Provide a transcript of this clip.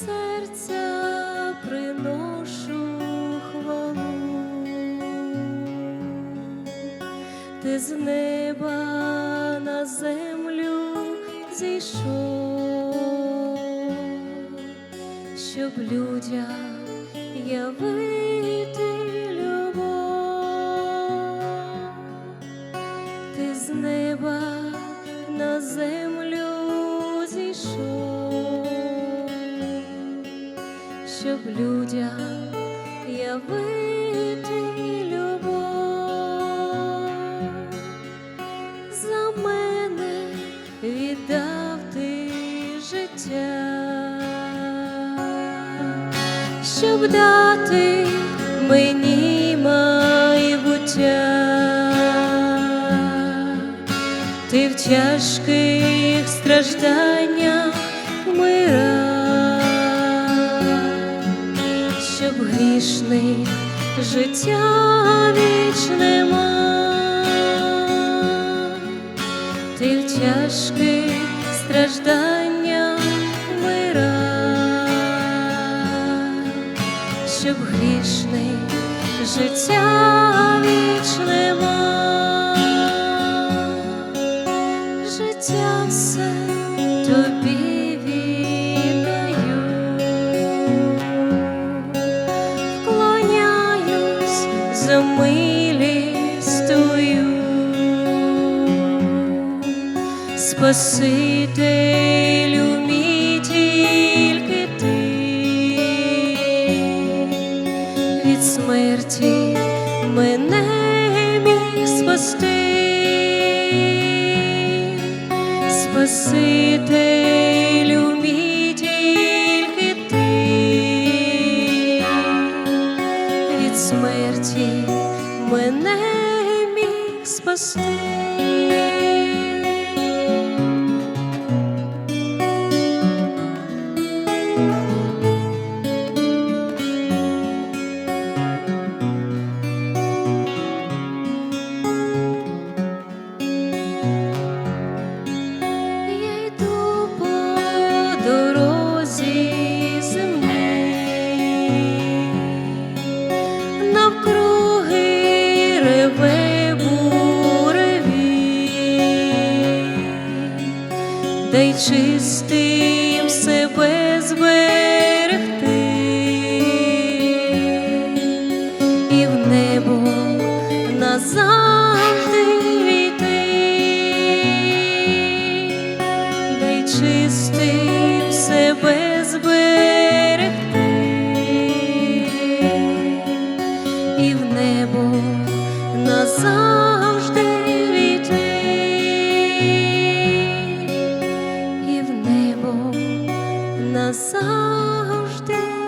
серця приношу хвалу, ти з неба на землю зійшов, щоб людям явити неба на землю зійшов, щоб людям явити любов, за мене віддав ти життя щоб дати мені ти в тяжких стражданнях вмирав, щоб грішний життя вічне мав, ти в тяжких стражданнях вмирав, щоб грішний життя вічне милість твою. Спасителю мій тільки ти від смерті мене міг спасти, Спасителю від смерті мене міг спасти. Дай чистим себе зберегти завжди.